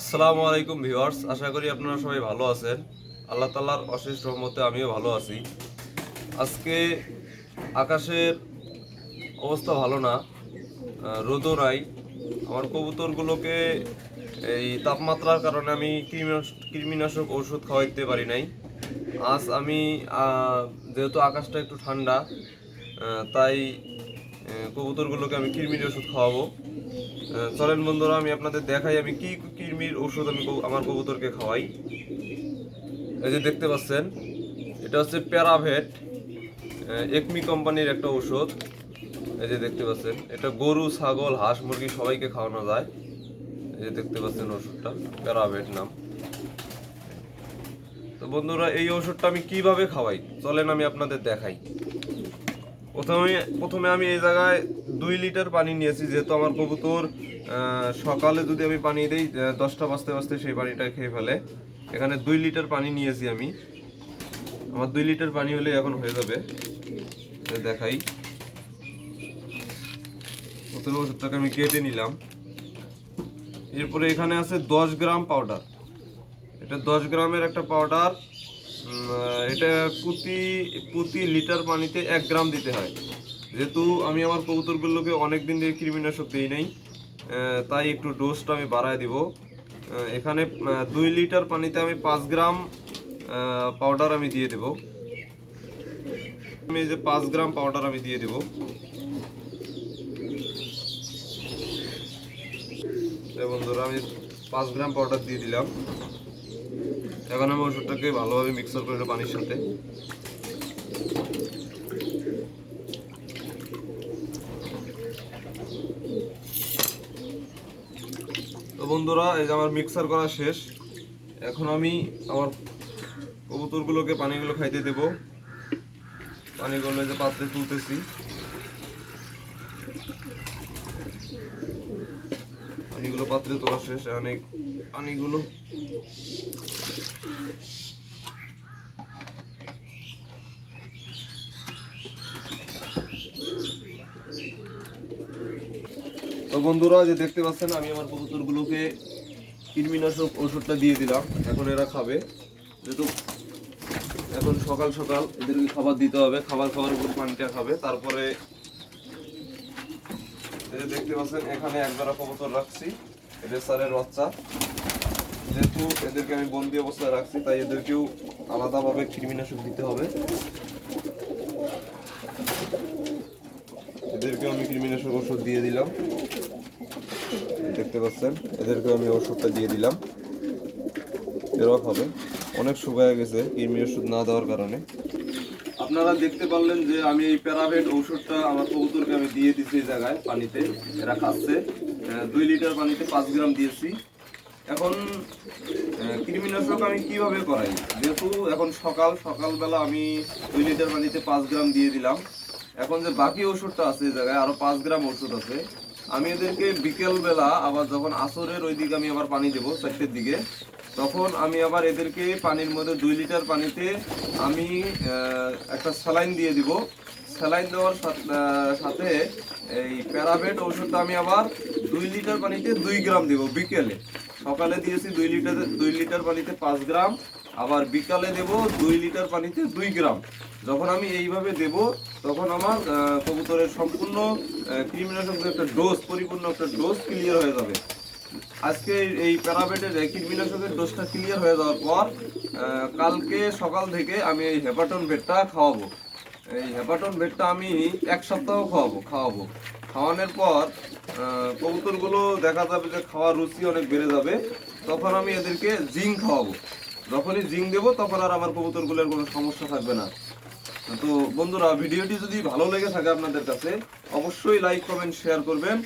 আসসালামু আলাইকুম ভিউয়ার্স, আশা করি আপনারা সবাই ভালো আছেন। আল্লাহ তাল্লাহর অশেষ রহমতে আমিও ভালো আছি। আজকে আকাশের অবস্থা ভালো না রোদও নাই। আমার কবুতরগুলোকে এই তাপমাত্রার কারণে আমি কৃমিনাশ- কৃমিনাশক ওষুধ খাওয়াইতে পারি নাই। আজ আমি যেহেতু আকাশটা একটু ঠান্ডা তাই কবুতরগুলোকে আমি কৃমির ওষুধ খাওয়াবো। চলেন বন্ধুরা, আমি আপনাদের দেখাই আমি কি কৃমির ওষুধ আমি আমার কবুতরকে খাওয়াই। এই যে দেখতে পাচ্ছেন, এটা হচ্ছে প্যারাভেট একমি কোম্পানির একটা ওষুধ। এই যে দেখতে পাচ্ছেন, এটা গরু, ছাগল, হাঁস, মুরগি সবাইকে খাওয়ানো যায়। এই যে দেখতে পাচ্ছেন ওষুধটা, প্যারাভেট নাম। তো বন্ধুরা, এই ওষুধটা আমি কীভাবে খাওয়াই? চলেন আমি আপনাদের দেখাই। প্রথমে প্রথমে আমি এই জায়গায় দুই লিটার পানি নিয়েছি, যেহেতু আমার কবুতর সকালে যদি আমি পানি দিই দশটা বাজতে বাজতে সেই পানিটা খেয়ে ফেলে। এখানে দুই লিটার পানি নিয়েছি আমি। আমার দুই লিটার পানি হলে এখন হয়ে যাবে। দেখাই। প্রথমে ওষুধটাকে আমি কেটে নিলাম। এরপরে এখানে আছে দশ গ্রাম পাউডার। এটা দশ গ্রামের একটা পাউডার। এটা প্রতি প্রতি লিটার পানিতে এক গ্রাম দিতে হয়। যেহেতু আমি আমার কবুতরগুলোকে অনেক দিন ধরে কৃমিনাশক দিই নাই তাই একটু ডোজটা আমি বাড়ায় দিব। এখানে দুই লিটার পানিতে আমি পাঁচ গ্রাম পাউডার আমি দিয়ে দেব। আমি যে পাঁচ গ্রাম পাউডার আমি দিয়ে দেব। বন্ধুরা, আমি পাঁচ গ্রাম পাউডার দিয়ে দিলাম। এখন আমি ওষুধটাকে ভালোভাবে মিক্সার করে পানির সাথে। তো বন্ধুরা, এই যে আমার মিক্সার করা শেষ। এখন আমি আমার কবুতরগুলোকে পানিগুলো খাইতে দেব। পানিগুলো যে পাত্রে তুলতেছি। পানিগুলো পাত্রে তোলা শেষ, অনেক পানিগুলো তো বন্ধুরা, যে দেখতে পাচ্ছেন, আমি আমার কবুতরগুলোকে কৃমিনাশক ওষুধটা দিয়ে দিলাম। এখন এরা খাবে। যেহেতু এখন সকাল সকাল এদেরকে খাবার দিতে হবে, খাবার খাওয়ার উপর পানিটা খাবে। তারপরে এই যে দেখতে পাচ্ছেন, এখানে একজোড়া কবুতর রাখছি, এদের স্যারের বাচ্চা। যেহেতু এদেরকে আমি বন্দি অবস্থায় রাখছি, তাই এদেরকেও আলাদাভাবে কৃমিনাশক দিতে হবে। এদেরকে আমি কৃমিনাশক ওষুধ দিয়ে দিলাম। দেখতে পাচ্ছেন এদেরকে আমি ওষুধটা দিয়ে দিলাম। এরাও খাবে অনেক শুকায় গেছে, কৃমি ওষুধ না দেওয়ার কারণে। আপনারা দেখতে পারলেন যে আমি এই প্যারাভেট ঔষধটা আমার কবুতরকে আমি দিয়ে দিচ্ছি এই জায়গায় পানিতে। এরা খাচ্ছে। দুই লিটার পানিতে পাঁচ গ্রাম দিয়েছি। এখন কৃমিনাশক আমি কীভাবে করাই? যেহেতু এখন সকাল, সকালবেলা আমি দুই লিটার পানিতে পাঁচ গ্রাম দিয়ে দিলাম। এখন যে বাকি ওষুধটা আছে এই জায়গায় আরও পাঁচ গ্রাম ওষুধ আছে। আমি এদেরকে বিকেলবেলা আবার যখন আসরের ওই দিকে আমি আবার পানি দেবো, চারটের দিকে তখন আমি আবার এদেরকে পানির মধ্যে দুই লিটার পানিতে আমি একটা স্যালাইন দিয়ে দিব। স্যালাইন দেওয়ার সাথে এই প্যারাবেট ওষুধটা আমি আবার দুই লিটার পানিতে দুই গ্রাম দিব বিকেলে। সকালে দিয়েছি দুই লিটার দুই লিটার পানিতে পাঁচ গ্রাম, আবার বিকালে দেব দুই লিটার পানিতে দুই গ্রাম। যখন আমি এইভাবে দেব, তখন আমার কবুতরের সম্পূর্ণ কৃমিনাশক একটা ডোজ, পরিপূর্ণ একটা ডোজ ক্লিয়ার হয়ে যাবে। আজকে এই প্যারাবেটের কীটনাশকের ডোজটা ক্লিয়ার হয়ে যাওয়ার পর কালকে সকাল থেকে আমি এই হেপাটন বেডটা খাওয়াবো। এই হেপাটন বেডটা আমি এক সপ্তাহ খাওয়াবো খাওয়াবো। খাওয়ানোর পর কবুতরগুলো দেখা যাবে যে খাওয়ার রুচি অনেক বেড়ে যাবে। তখন আমি এদেরকে জিঙ্ক খাওয়াবো। যখনই জিঙ্ক দেবো, তখন আর আমার কবুতরগুলোর কোনো সমস্যা থাকবে না। তো বন্ধুরা, ভিডিওটি যদি ভালো লেগে থাকে আপনাদের কাছে, অবশ্যই লাইক কমেন্ট শেয়ার করবেন।